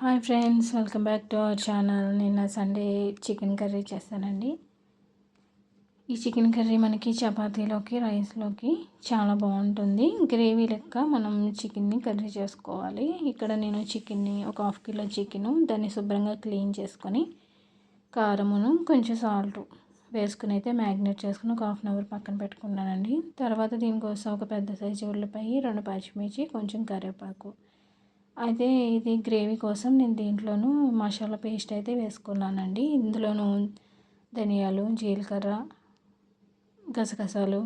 Hi friends welcome back to our channel. నిన్న Sunday chicken curry చేస్తానండి ఈ chicken curry మనకి చపాతీలోకి రైస్లోకి చాలా బాగుంటుంది. గ్రేవీ లెక్క మనం చికెన్ని కర్రీ చేసుకోవాలి. ఇక్కడ నేను చికెన్ని ఒక హాఫ్ కిలో చికెను దాన్ని శుభ్రంగా క్లీన్ చేసుకొని కారమును కొంచెం సాల్ట్ వేసుకుని అయితే మ్యాగ్నేట్ చేసుకుని ఒక హాఫ్ అన్ అవర్ పక్కన పెట్టుకున్నానండి. తర్వాత దీనికోసం ఒక పెద్ద సైజు ఉల్లిపాయ రెండు పచ్చిమిర్చి కొంచెం కరివేపాకు అయితే ఇది గ్రేవీ కోసం నేను దీంట్లోనూ మసాలా పేస్ట్ అయితే వేసుకున్నానండి. ఇందులోనూ ధనియాలు జీలకర్ర గసగసాలు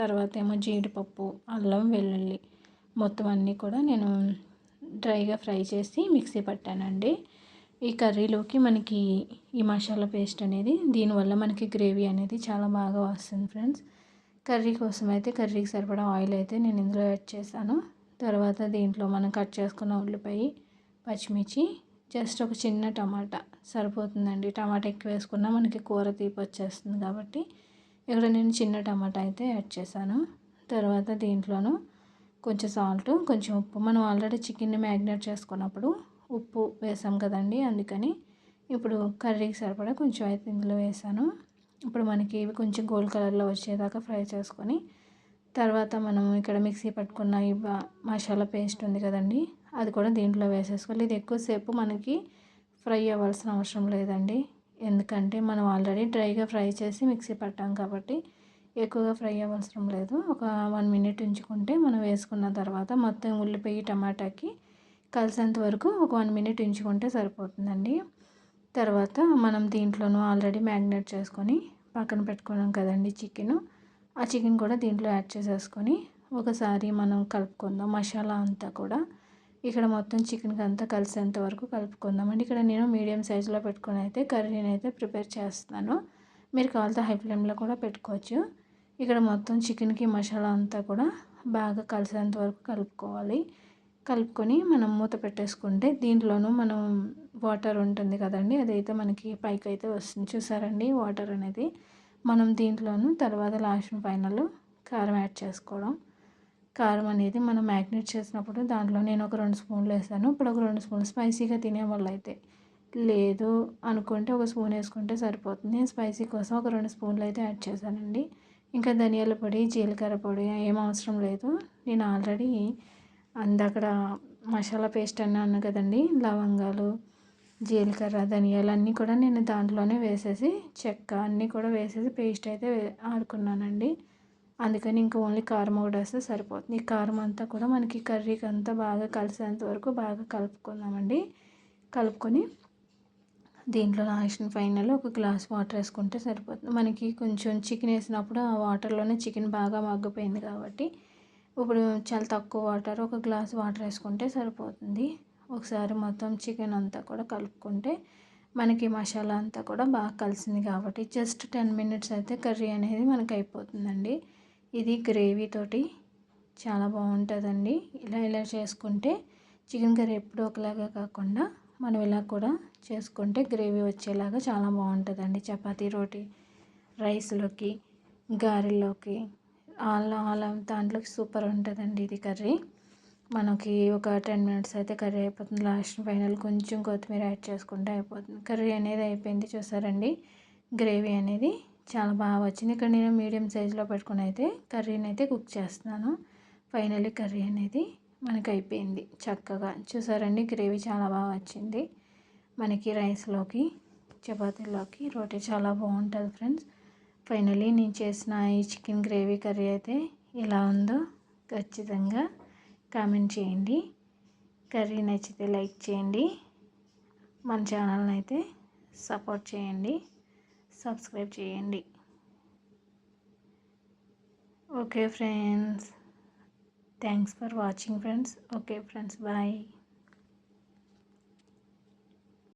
తర్వాత ఏమో జీడిపప్పు అల్లం వెల్లుల్లి మొత్తం అన్నీ కూడా నేను డ్రైగా ఫ్రై చేసి మిక్సీ పట్టానండి. ఈ కర్రీలోకి మనకి ఈ మసాలా పేస్ట్ అనేది దీనివల్ల మనకి గ్రేవీ అనేది చాలా బాగా వస్తుంది ఫ్రెండ్స్. కర్రీ కోసం అయితే కర్రీకి సరిపడా ఆయిల్ అయితే నేను ఇందులో యాడ్ చేశాను. తర్వాత దీంట్లో మనం కట్ చేసుకున్న ఉల్లిపాయ పచ్చిమిర్చి జస్ట్ ఒక చిన్న టమాటా. సరిపోతుందండి. టమాటా ఎక్కువ వేసుకున్నా మనకి కూర తీపి వచ్చేస్తుంది కాబట్టి ఇక్కడ నేను చిన్న టమాటా అయితే యాడ్ చేశాను. తర్వాత దీంట్లోనూ కొంచెం సాల్ట్ కొంచెం ఉప్పు. మనం ఆల్రెడీ చికెన్ని మ్యాగ్నేట్ చేసుకున్నప్పుడు ఉప్పు వేసాం కదండి అందుకని ఇప్పుడు కర్రీకి సరిపడా కొంచెం అయితే ఇందులో వేసాను. ఇప్పుడు మనకి ఇవి కొంచెం గోల్డ్ కలర్లో వచ్చేదాకా ఫ్రై చేసుకొని తర్వాత మనం ఇక్కడ మిక్సీ పట్టుకున్న ఈ మసాలా పేస్ట్ ఉంది కదండి అది కూడా దీంట్లో వేసేసుకోవాలి. ఇది ఎక్కువసేపు మనకి ఫ్రై అవ్వాల్సిన అవసరం లేదండి. ఎందుకంటే మనం ఆల్రెడీ డ్రైగా ఫ్రై చేసి మిక్సీ పట్టాం కాబట్టి ఎక్కువగా ఫ్రై అవ్వాల్సిన లేదు. ఒక వన్ మినిట్ ఉంచుకుంటే మనం వేసుకున్న తర్వాత మొత్తం ఉల్లిపాయ టమాటాకి కలిసేంత వరకు ఒక వన్ మినిట్ ఉంచుకుంటే సరిపోతుందండి. తర్వాత మనం దీంట్లోనూ ఆల్రెడీ మ్యాగ్నేట్ చేసుకొని పక్కన పెట్టుకున్నాం కదండి చికెను. ఆ చికెన్ కూడా దీంట్లో యాడ్ చేసేసుకొని ఒకసారి మనం కలుపుకుందాం మసాలా అంతా కూడా. ఇక్కడ మొత్తం చికెన్కి అంతా కలిసేంత వరకు కలుపుకుందాం అండి. ఇక్కడ నేను మీడియం సైజులో పెట్టుకొని అయితే కర్రీని అయితే ప్రిపేర్ చేస్తున్నాను. మీరు కావాలితే హై ఫ్లేమ్లో కూడా పెట్టుకోవచ్చు. ఇక్కడ మొత్తం చికెన్కి మసాలా అంతా కూడా బాగా కలిసేంత వరకు కలుపుకోవాలి. కలుపుకొని మనం మూత పెట్టేసుకుంటే దీంట్లోనూ మనం వాటర్ ఉంటుంది కదండి అదైతే మనకి పైకి అయితే వస్తుంది. చూసారండి వాటర్ అనేది? మనం దీంట్లోనూ తర్వాత లాస్ట్ ఫైనల్ కారం యాడ్ చేసుకోవడం. కారం అనేది మనం మ్యాగ్నేట్ చేసినప్పుడు దాంట్లో నేను ఒక రెండు స్పూన్లు వేసాను. ఇప్పుడు ఒక రెండు స్పూన్లు స్పైసీగా తినే వాళ్ళు అయితే లేదు అనుకుంటే ఒక స్పూన్ వేసుకుంటే సరిపోతుంది. నేను స్పైసీ కోసం ఒక రెండు స్పూన్లు అయితే యాడ్ చేశానండి. ఇంకా ధనియాల పొడి జీలకర్ర పొడి ఏం అవసరం లేదు. నేను ఆల్రెడీ అందక్కడ మసాలా పేస్ట్ అన్నాను కదండి లవంగాలు జీలకర్ర ధనియాలు అన్నీ కూడా నేను దాంట్లోనే వేసేసి చెక్క అన్నీ కూడా వేసేసి పేస్ట్ అయితే ఆడుకున్నానండి. అందుకని ఇంకా ఓన్లీ కారం ఒకటి వేస్తే సరిపోతుంది. ఈ కారం అంతా కూడా మనకి కర్రీకి అంతా బాగా కలిసేంత వరకు బాగా కలుపుకుందామండి. కలుపుకొని దీంట్లో లాస్ట్ ఫైనల్ ఒక గ్లాస్ వాటర్ వేసుకుంటే సరిపోతుంది. మనకి కొంచెం చికెన్ వేసినప్పుడు ఆ వాటర్లోనే చికెన్ బాగా మగ్గిపోయింది కాబట్టి ఇప్పుడు చాలా తక్కువ వాటర్ ఒక గ్లాస్ వాటర్ వేసుకుంటే సరిపోతుంది. ఒకసారి మొత్తం చికెన్ అంతా కూడా కలుపుకుంటే మనకి మసాలా అంతా కూడా బాగా కలిసింది కాబట్టి జస్ట్ టెన్ మినిట్స్ అయితే కర్రీ అనేది మనకి అయిపోతుందండి. ఇది గ్రేవీతోటి చాలా బాగుంటుందండి. ఇలా ఇలా చేసుకుంటే చికెన్ కర్రీ ఎప్పుడు ఒకలాగా కాకుండా మనం ఇలా కూడా చేసుకుంటే గ్రేవీ వచ్చేలాగా చాలా బాగుంటుందండి. చపాతీ రోటీ రైస్లోకి గారెల్లోకి ఆల్ ఆల్ దాంట్లోకి సూపర్ ఉంటుందండి ఇది కర్రీ. మనకి ఒక టెన్ మినిట్స్ అయితే కర్రీ అయిపోతుంది. లాస్ట్ ఫైనల్ కొంచెం కొత్తిమీర యాడ్ చేసుకుంటే అయిపోతుంది. కర్రీ అనేది అయిపోయింది చూసారండి. గ్రేవీ అనేది చాలా బాగా వచ్చింది. ఇక్కడ నేను మీడియం సైజులో పెట్టుకుని అయితే కర్రీని అయితే కుక్ చేస్తున్నాను. ఫైనల్లీ కర్రీ అనేది మనకి అయిపోయింది చక్కగా. చూసారండి గ్రేవీ చాలా బాగా వచ్చింది. మనకి రైస్లోకి చపాతీలోకి రోటీ చాలా బాగుంటుంది ఫ్రెండ్స్. ఫైనలీ నేను చేసిన ఈ చికెన్ గ్రేవీ కర్రీ అయితే ఎలా ఉందో ఖచ్చితంగా కామెంట్ చేయండి. కర్రీ నచ్చితే లైక్ చేయండి. మన ఛానల్ని అయితే సపోర్ట్ చేయండి. సబ్స్క్రైబ్ చేయండి. Okay friends. Thanks for watching friends. Okay friends. Bye.